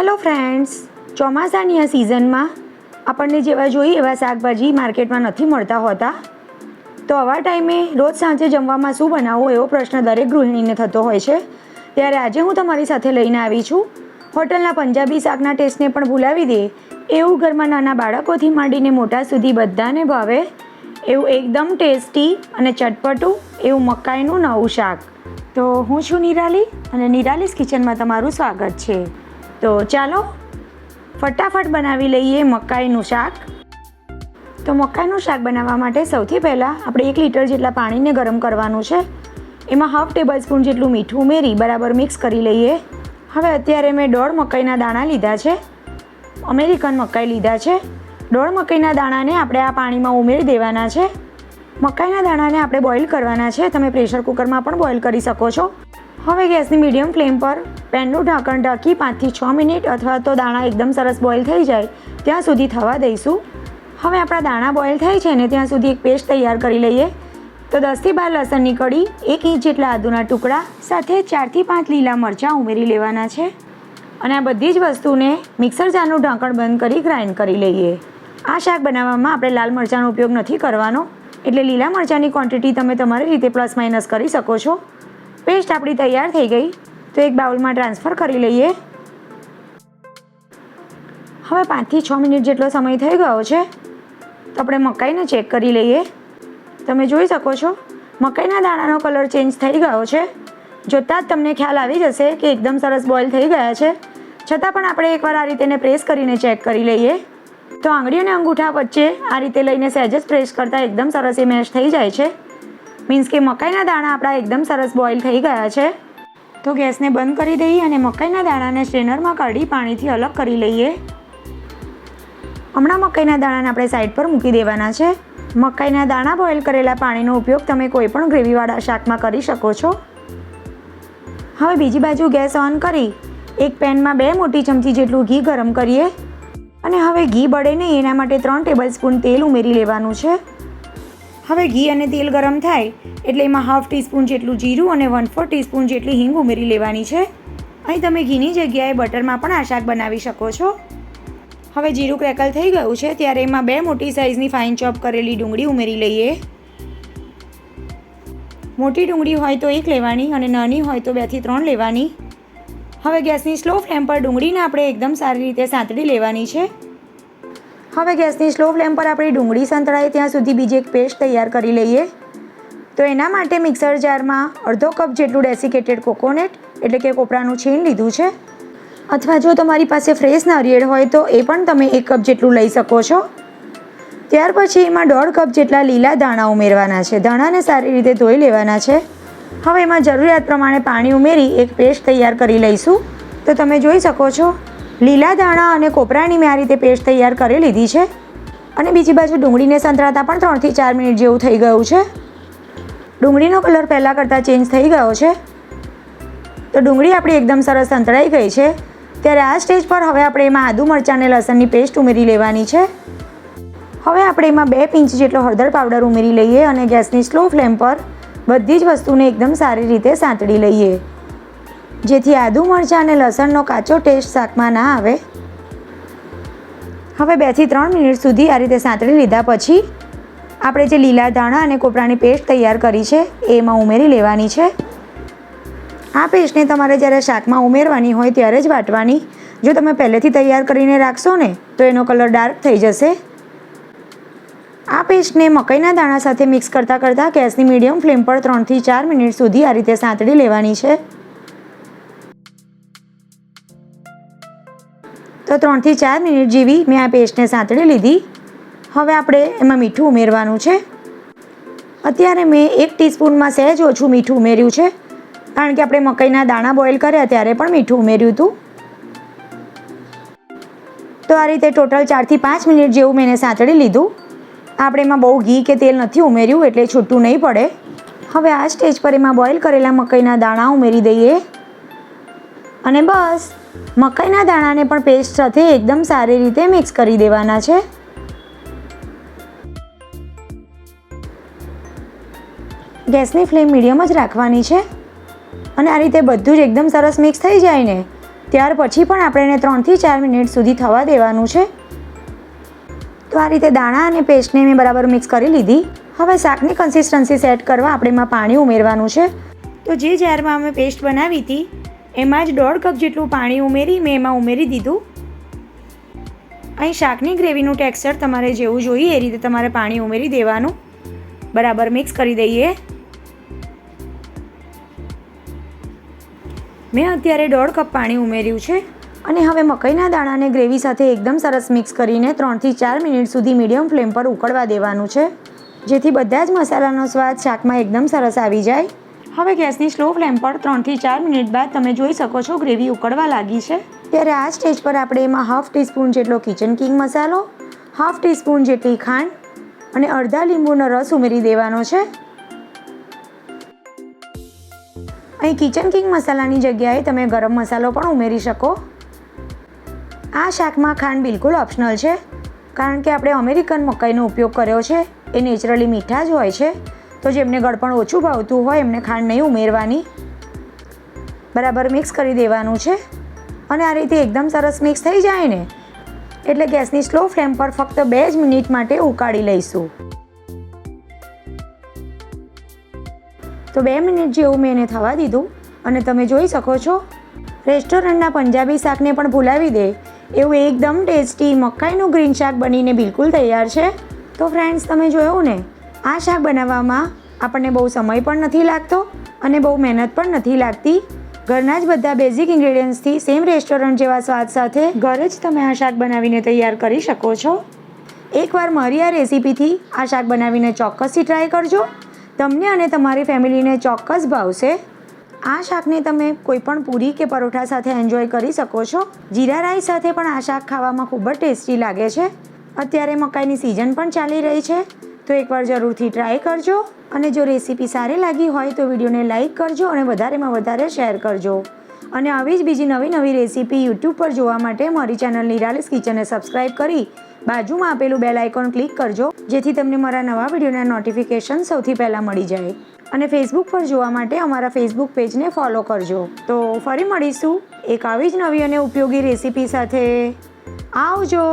Hello friends ચોમાસાની આ સિઝનમાં આપણને જેવા જોઈએ એવા શાકભાજી માર્કેટમાં નથી મળતા હોતા. તો આવા ટાઈમે રોજ સાંજે જમવામાં શું બનાવવું એવો પ્રશ્ન દરેક ગૃહિણીને થતો હોય છે. ત્યારે આજે હું તમારી સાથે લઈને આવી છું. હોટલના પંજાબી શાકના ટેસ્ટને પણ ભૂલાવી દે એવું ઘરમાં નાના બાળકોથી માંડીને મોટા સુધી બધાને ભાવે એવું એકદમ ટેસ્ટી અને ચટપટું એવું મકાઈનું નવું શાક. તો હું છું નિરાલી અને નિરાલીસ કિચનમાં તમારું સ્વાગત છે. તો ચાલો ફટાફટ બનાવી લઈએ મકાઈનું શાક. તો મકાઈનું શાક બનાવવા માટે સૌથી પહેલાં આપણે એક લીટર જેટલા પાણીને ગરમ કરવાનું છે. એમાં હાફ ટેબલ સ્પૂન જેટલું મીઠું ઉમેરી બરાબર મિક્સ કરી લઈએ. હવે અત્યારે મેં દોઢ મકાઈના દાણા લીધા છે. અમેરિકન મકાઈ લીધા છે. દોઢ મકાઈના દાણાને આપણે આ પાણીમાં ઉમેરી દેવાના છે. મકાઈના દાણાને આપણે બોઇલ કરવાના છે. તમે પ્રેશર કુકરમાં પણ બોઇલ કરી શકો છો. હવે ગેસની મીડિયમ ફ્લેમ પર પેનનું ઢાંકણ ઢાંકી પાંચથી છ મિનિટ અથવા તો દાણા એકદમ સરસ બોઇલ થઈ જાય ત્યાં સુધી થવા દઈશું. હવે આપણા દાણા બોઇલ થાય છે ને ત્યાં સુધી એક પેસ્ટ તૈયાર કરી લઈએ. તો દસથી બાર લસણની કડી એક ઇંચ જેટલા આદુના ટુકડા સાથે ચારથી પાંચ લીલા મરચાં ઉમેરી લેવાના છે. અને આ બધી જ વસ્તુને મિક્સર જારનું ઢાંકણ બંધ કરી ગ્રાઇન્ડ કરી લઈએ. આ શાક બનાવવામાં આપણે લાલ મરચાંનો ઉપયોગ નથી કરવાનો. એટલે લીલા મરચાંની ક્વોન્ટિટી તમે તમારી રીતે પ્લસ માઇનસ કરી શકો છો. પેસ્ટ આપણી તૈયાર થઈ ગઈ. તો એક બાઉલમાં ટ્રાન્સફર કરી લઈએ. હવે પાંચથી છ મિનિટ જેટલો સમય થઈ ગયો છે, તો આપણે મકાઈને ચેક કરી લઈએ. તમે જોઈ શકો છો, મકાઈના દાણાનો કલર ચેન્જ થઈ ગયો છે. જોતાં જ તમને ખ્યાલ આવી જશે કે એકદમ સરસ બોઇલ થઈ ગયા છે. છતાં પણ આપણે એકવાર આ રીતે પ્રેસ કરીને ચેક કરી લઈએ. તો આંગળી અને અંગૂઠા વચ્ચે આ રીતે લઈને સહેજ જ પ્રેસ કરતાં એકદમ સરસ એ મેશ થઈ જાય છે. મીન્સ કે મકાઈના દાણા આપણા એકદમ સરસ બોઇલ થઈ ગયા છે. તો ગેસને બંધ કરી દઈએ અને મકાઈના દાણાને સ્ટ્રેનરમાં કાઢી પાણીથી અલગ કરી લઈએ. હમણાં મકાઈના દાણાને આપણે સાઈડ પર મૂકી દેવાના છે. મકાઈના દાણા બોઇલ કરેલા પાણીનો ઉપયોગ તમે કોઈપણ ગ્રેવીવાળા શાકમાં કરી શકો છો. હવે બીજી બાજુ ગેસ ઓન કરી, એક પેનમાં બે મોટી ચમચી જેટલું ઘી ગરમ કરીએ. અને હવે ઘી બળે નહીં, એના માટે ત્રણ ટેબલ સ્પૂન તેલ ઉમેરી લેવાનું છે. હવે ઘી અને તેલ ગરમ થાય એટલે એમાં હાફ ટીસ્પૂન જેટલું જીરું અને વન ફોર ટીસ્પૂન જેટલી હિંગ ઉમેરી લેવાની છે. અહીં તમે ઘીની જગ્યાએ બટરમાં પણ આ શાક બનાવી શકો છો. હવે જીરું ક્રેકલ થઈ ગયું છે ત્યારે એમાં બે મોટી સાઇઝની ફાઇન ચોપ કરેલી ડુંગળી ઉમેરી લઈએ. મોટી ડુંગળી હોય તો એક લેવાની અને નાની હોય તો બેથી ત્રણ લેવાની. હવે ગેસની સ્લો ફ્લેમ પર ડુંગળીને આપણે એકદમ સારી રીતે સાંતળી લેવાની છે. હવે ગેસની સ્લો ફ્લેમ પર આપણી ડુંગળી સંતળાય ત્યાં સુધી બીજી એક પેસ્ટ તૈયાર કરી લઈએ. તો એના માટે મિક્સર જારમાં અડધો કપ જેટલું ડેસિકેટેડ કોકોનટ, એટલે કે કોપરાનું છીણ લીધું છે. અથવા જો તમારી પાસે ફ્રેશ નારિયેળ હોય તો એ પણ તમે એક કપ જેટલું લઈ શકો છો. ત્યાર પછી એમાં દોઢ કપ જેટલા લીલા દાણા ઉમેરવાના છે. દાણાને સારી રીતે ધોઈ લેવાના છે. હવે એમાં જરૂરિયાત પ્રમાણે પાણી ઉમેરી એક પેસ્ટ તૈયાર કરી લઈશું. તો તમે જોઈ શકો છો. લીલા ધાણા અને કોપરાની મેં આ રીતે પેસ્ટ તૈયાર કરી લીધી છે. અને બીજી બાજુ ડુંગળીને સંતરાતા પણ ત્રણથી ચાર મિનિટ જેવું થઈ ગયું છે. ડુંગળીનો કલર પહેલાં કરતાં ચેન્જ થઈ ગયો છે. તો ડુંગળી આપણી એકદમ સરસ સંતળાઈ ગઈ છે. ત્યારે આ સ્ટેજ પર હવે આપણે એમાં આદુ મરચાં અને લસણની પેસ્ટ ઉમેરી લેવાની છે. હવે આપણે એમાં બે પિંચ જેટલો હળદર પાવડર ઉમેરી લઈએ અને ગેસની સ્લો ફ્લેમ પર બધી જ વસ્તુને એકદમ સારી રીતે સાંતળી લઈએ. જેથી આદુ મરચાં અને લસણનો કાચો ટેસ્ટ શાકમાં ના આવે. હવે બેથી ત્રણ મિનિટ સુધી આ રીતે સાંતળી લીધા પછી આપણે જે લીલા ધાણા અને કોપરાની પેસ્ટ તૈયાર કરી છે, એમાં ઉમેરી લેવાની છે. આ પેસ્ટને તમારે જ્યારે શાકમાં ઉમેરવાની હોય ત્યારે જ વાટવાની. જો તમે પહેલેથી તૈયાર કરીને રાખશો ને, તો એનો કલર ડાર્ક થઈ જશે. આ પેસ્ટને મકાઈના દાણા સાથે મિક્સ કરતાં કરતાં ગેસની મીડિયમ ફ્લેમ પર ત્રણથી ચાર મિનિટ સુધી આ રીતે સાંતળી લેવાની છે. તો ત્રણથી ચાર મિનિટ જેવી મેં આ પેસ્ટને સાંતળી લીધી. હવે આપણે એમાં મીઠું ઉમેરવાનું છે. અત્યારે મેં એક ટીસ્પૂનમાં સહેજ ઓછું મીઠું ઉમેર્યું છે. કારણ કે આપણે મકાઈના દાણા બોઇલ કર્યા ત્યારે પણ મીઠું ઉમેર્યું હતું. તો આ રીતે ટોટલ ચારથી પાંચ મિનિટ જેવું મેં એને સાંતળી લીધું. આપણે એમાં બહુ ઘી કે તેલ નથી ઉમેર્યું, એટલે છૂટું નહીં પડે. હવે આ સ્ટેજ પર એમાં બોઇલ કરેલા મકાઈના દાણા ઉમેરી દઈએ. અને બસ, મકાઈના દાણાને પણ પેસ્ટ સાથે એકદમ સારી રીતે મિક્સ કરી દેવાના છે. ગેસની ફ્લેમ મીડિયમ જ રાખવાની છે અને આ રીતે બધું જ એકદમ સરસ મિક્સ થઈ જાય ને, ત્યાર પછી પણ આપણે એને ત્રણથી ચાર મિનિટ સુધી થવા દેવાનું છે. તો આ રીતે દાણા અને પેસ્ટને મેં બરાબર મિક્સ કરી લીધી. હવે શાકની કન્સિસ્ટન્સી સેટ કરવા આપણે એમાં પાણી ઉમેરવાનું છે. તો જે જારમાં અમે પેસ્ટ બનાવી હતી એમાં જ દોઢ કપ જેટલું પાણી ઉમેરી મેં એમાં ઉમેરી દીધું. અહીં શાકની ગ્રેવીનું ટેક્સચર તમારે જેવું જોઈએ એ રીતે તમારે પાણી ઉમેરી દેવાનું. બરાબર મિક્સ કરી દઈએ. મેં અત્યારે દોઢ કપ પાણી ઉમેર્યું છે અને હવે મકાઈના દાણાને ગ્રેવી સાથે એકદમ સરસ મિક્સ કરીને ત્રણથી ચાર મિનિટ સુધી મીડિયમ ફ્લેમ પર ઉકળવા દેવાનું છે. જેથી બધા જ મસાલાનો સ્વાદ શાકમાં એકદમ સરસ આવી જાય. હવે ગેસની સ્લો ફ્લેમ પર ત્રણથી ચાર મિનિટ બાદ તમે જોઈ શકો છો ગ્રેવી ઉકળવા લાગી છે. ત્યારે આ સ્ટેજ પર આપણે એમાં હાફ ટીસ્પૂન જેટલો કિચન કિંગ મસાલો, હાફ ટીસ્પૂન જેટલી ખાંડ અને અડધા લીંબુનો રસ ઉમેરી દેવાનો છે. અહીં કિચન કિંગ મસાલાની જગ્યાએ તમે ગરમ મસાલો પણ ઉમેરી શકો. આ શાકમાં ખાંડ બિલકુલ ઓપ્શનલ છે, કારણ કે આપણે અમેરિકન મકાઈનો ઉપયોગ કર્યો છે, એ નેચરલી મીઠા જ હોય છે. તો જેમને ગળપણ ઓછું ભાવતું હોય, એમને ખાંડ નહીં ઉમેરવાની. બરાબર મિક્સ કરી દેવાનું છે. અને આ રીતે એકદમ સરસ મિક્સ થઈ જાય ને, એટલે ગેસની સ્લો ફ્લેમ પર ફક્ત બે જ મિનિટ માટે ઉકાળી લઈશું. તો બે મિનિટ જેવું મેં એને થવા દીધું. અને તમે જોઈ શકો છો, રેસ્ટોરન્ટના પંજાબી શાકને પણ ભૂલાવી દે. એવું એકદમ ટેસ્ટી મકાઈનું ગ્રીન શાક બનીને બિલકુલ તૈયાર છે. તો ફ્રેન્ડ્સ તમે જોયું ને આ શાક બનાવવામાં આપણને બહુ સમય પણ નથી લાગતો અને બહુ મહેનત પણ નથી લાગતી. ઘરના જ બધા બેઝિક ઇન્ગ્રેડિયન્ટ્સથી સેમ રેસ્ટોરન્ટ જેવા સ્વાદ સાથે ઘરે જ તમે આ શાક બનાવીને તૈયાર કરી શકો છો. એકવાર મારી આ રેસીપીથી આ શાક બનાવીને ચોક્કસથી ટ્રાય કરજો. તમને અને તમારી ફેમિલીને ચોક્કસ ભાવશે. આ શાકને તમે કોઈપણ પૂરી કે પરોઠા સાથે એન્જોય કરી શકો છો. જીરા રાઈસ સાથે પણ આ શાક ખાવામાં ખૂબ જ ટેસ્ટી લાગે છે. અત્યારે મકાઈની સિઝન પણ ચાલી રહી છે. તો એકવાર જરૂરથી ટ્રાય કરજો અને જો રેસીપી સારી લાગી હોય તો વિડીયોને લાઇક કરજો અને વધારેમાં વધારે શેર કરજો. અને આવી જ બીજી નવી નવી રેસીપી યુટ્યુબ પર જોવા માટે મારી ચેનલ નિરાલિસ કિચનને સબસ્ક્રાઇબ કરી બાજુમાં આપેલું બેલ આઇકોન ક્લિક કરજો, જેથી તમને મારા નવા વિડીયોના નોટિફિકેશન સૌથી પહેલાં મળી જાય. અને ફેસબુક પર જોવા માટે અમારા ફેસબુક પેજને ફોલો કરજો. તો ફરી મળીશું એક આવી જ નવી અને ઉપયોગી રેસીપી સાથે. આવજો!